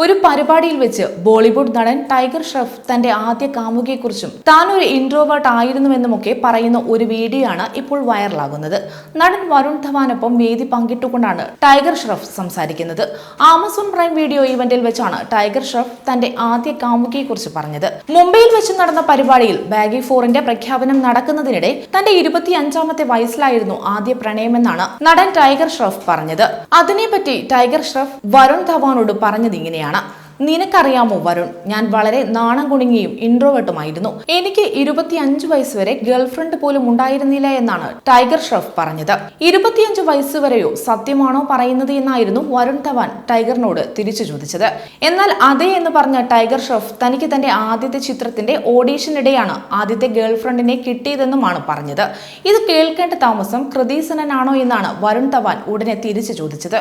ഒരു പരിപാടിയിൽ വെച്ച് ബോളിവുഡ് നടൻ ടൈഗർ ഷ്രഫ് തന്റെ ആദ്യ കാമുകിയെക്കുറിച്ചും താൻ ഒരു ഇൻട്രോവേർട്ട് ആയിരുന്നുവെന്നുമൊക്കെ പറയുന്ന ഒരു വീഡിയോ ആണ് ഇപ്പോൾ വൈറലാകുന്നത്. നടൻ വരുൺ ധവാനൊപ്പം വേദി പങ്കിട്ടുകൊണ്ടാണ് ടൈഗർ ഷ്രഫ് സംസാരിക്കുന്നത്. ആമസോൺ പ്രൈം വീഡിയോ ഇവന്റിൽ വെച്ചാണ് ടൈഗർ ഷ്രഫ് തന്റെ ആദ്യ കാമുകിയെക്കുറിച്ച് പറഞ്ഞത്. മുംബൈയിൽ വെച്ച് നടന്ന പരിപാടിയിൽ ബാഗി ഫോറിന്റെ പ്രഖ്യാപനം നടക്കുന്നതിനിടെ തന്റെ ഇരുപത്തിയഞ്ചാമത്തെ വയസ്സിലായിരുന്നു ആദ്യ പ്രണയമെന്നാണ് നടൻ ടൈഗർ ഷ്രഫ് പറഞ്ഞത്. അതിനെപ്പറ്റി ടൈഗർ ഷ്രഫ് വരുൺ ധവാനോട് പറഞ്ഞത് ഇങ്ങനെയാണ്. 啊，那。നിനക്കറിയാമോ വരുൺ? ഞാൻ വളരെ നാണം കുണുങ്ങിയും ഇൻട്രോവേർട്ടുമായിരുന്നു എനിക്ക് ഇരുപത്തിയഞ്ച് വയസ്സ് വരെ ഗേൾഫ്രണ്ട് പോലും ഉണ്ടായിരുന്നില്ല എന്നാണ് ടൈഗർ ഷ്രഫ് പറഞ്ഞത്. ഇരുപത്തിയഞ്ച് വയസ്സ് വരെയോ സത്യമാണോ പറയുന്നത് എന്നായിരുന്നു വരുൺ ധവാൻ ടൈഗറിനോട് തിരിച്ചു ചോദിച്ചത്. എന്നാൽ അതെ എന്ന് പറഞ്ഞ ടൈഗർ ഷ്രഫ് തനിക്ക് തന്റെ ആദ്യത്തെ ചിത്രത്തിന്റെ ഓഡീഷനിടെയാണ് ആദ്യത്തെ ഗേൾഫ്രണ്ടിനെ കിട്ടിയതെന്നുമാണ് പറഞ്ഞത്. ഇത് കേൾക്കേണ്ട താമസം കൃതീസനനാണോ എന്നാണ് വരുൺ ധവാൻ ഉടനെ തിരിച്ചു ചോദിച്ചത്.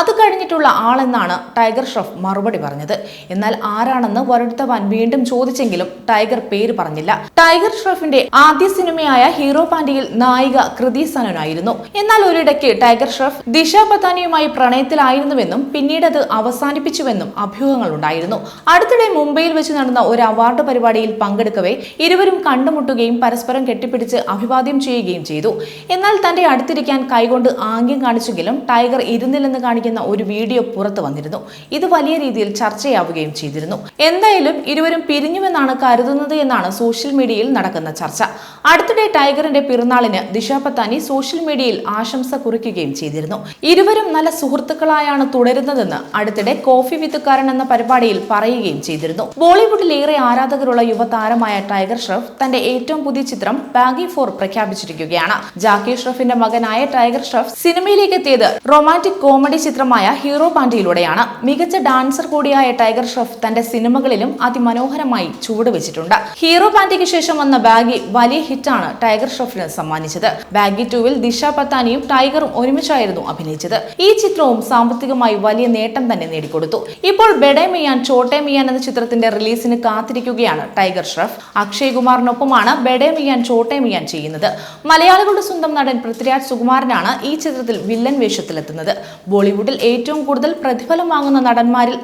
അത് കഴിഞ്ഞിട്ടുള്ള ആളെന്നാണ് ടൈഗർ ഷ്രഫ് മറുപടി പറഞ്ഞത്. എന്നാൽ ആരാണെന്ന് വരുൺ വീണ്ടും ചോദിച്ചെങ്കിലും ടൈഗർ പേര് പറഞ്ഞില്ല. ടൈഗർ ഷ്രഫിന്റെ ആദ്യ സിനിമയായ ഹീറോ പാൻഡിയിൽ നായിക കൃതി സനനായിരുന്നു. എന്നാൽ ഒരിടയ്ക്ക് ടൈഗർ ഷ്രഫ് ദിശ പത്താനിയുമായി പ്രണയത്തിലായിരുന്നുവെന്നും പിന്നീട് അത് അവസാനിപ്പിച്ചുവെന്നും അഭ്യൂഹങ്ങൾ ഉണ്ടായിരുന്നു. അടുത്തിടെ മുംബൈയിൽ വെച്ച് നടന്ന ഒരു അവാർഡ് പരിപാടിയിൽ പങ്കെടുക്കവേ ഇരുവരും കണ്ടുമുട്ടുകയും പരസ്പരം കെട്ടിപ്പിടിച്ച് അഭിവാദ്യം ചെയ്യുകയും ചെയ്തു. എന്നാൽ തന്റെ അടുത്തിരിക്കാൻ കൈകൊണ്ട് ആംഗ്യം കാണിച്ചെങ്കിലും ടൈഗർ ഇരുന്നില്ലെന്ന് കാണിക്കുന്ന ഒരു വീഡിയോ പുറത്തു വന്നിരുന്നു. ഇത് വലിയ രീതിയിൽ ചർച്ചയാവുകയും ചെയ്തിരുന്നു. എന്തായാലും ഇരുവരും പിരിഞ്ഞുവെന്നാണ് കരുതുന്നത് എന്നാണ് സോഷ്യൽ മീഡിയയിൽ നടക്കുന്ന ചർച്ച. അടുത്തിടെ ടൈഗറിന്റെ പിറന്നാളിന് ദിശ പത്താനി സോഷ്യൽ മീഡിയയിൽ ആശംസ കുറിക്കുകയും ചെയ്തിരുന്നു. ഇരുവരും നല്ല സുഹൃത്തുക്കളായാണ് തുടരുന്നതെന്ന് അടുത്തിടെ കോഫി വിത്തുകാരൻ എന്ന പരിപാടിയിൽ പറയുകയും ചെയ്തിരുന്നു. ബോളിവുഡിൽ ഏറെ ആരാധകരുള്ള യുവതാരമായ ടൈഗർ ഷ്രഫ് തന്റെ ഏറ്റവും പുതിയ ചിത്രം ബാഗി ഫോർ പ്രഖ്യാപിച്ചിരിക്കുകയാണ്. ജാക്കി ഷ്രഫിന്റെ മകനായ ടൈഗർ ഷ്രഫ് സിനിമയിലേക്ക് എത്തിയത് റൊമാന്റിക് കോമഡി ചിത്രമായ ഹീറോ പാൻഡിയിലൂടെയാണ് മികച്ച ഡാൻസർ കൂടിയായ ടൈഗർ ഷ്രോഫ് തന്റെ സിനിമകളിലും അതിമനോഹരമായി ചുവടുവെച്ചിട്ടുണ്ട്. ഹീറോ പാന്റിക്ക് ശേഷം വന്ന ബാഗി വലിയ ഹിറ്റാണ് ടൈഗർ ഷ്രോഫിന് സമ്മാനിച്ചത്. ബാഗി ടൂവിൽ ദിശ പത്താനിയും ടൈഗറും ഒരുമിച്ചായിരുന്നു അഭിനയിച്ചത്. ഈ ചിത്രവും സാമ്പത്തികമായി വലിയ നേട്ടം തന്നെ നേടിക്കൊടുത്തു. ഇപ്പോൾ ബെഡേ മിയാൻ ചോട്ടെ മിയാൻ എന്ന ചിത്രത്തിന്റെ റിലീസിന് കാത്തിരിക്കുകയാണ് ടൈഗർ ഷ്രഫ്. അക്ഷയ് കുമാറിനൊപ്പമാണ് ബെഡേ മിയാൻ ചോട്ടെ മിയാൻ ചെയ്യുന്നത്. മലയാളികളുടെ സ്വന്തം നടൻ പൃഥ്വിരാജ് സുകുമാരനാണ് ഈ ചിത്രത്തിൽ വില്ലൻ വേഷത്തിലെത്തുന്നത്. ബോളിവുഡിൽ ഏറ്റവും കൂടുതൽ പ്രതിഫലം വാങ്ങുന്ന നടന്മാരിൽ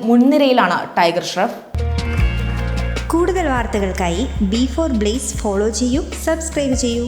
മുൻനിരയിലാണ് ടൈഗർ ഷ്രഫ് കൂടുതൽ വാർത്തകൾക്കായി ബി ഫോർ ബ്ലേസ് ഫോളോ ചെയ്യൂ സബ്സ്ക്രൈബ് ചെയ്യൂ.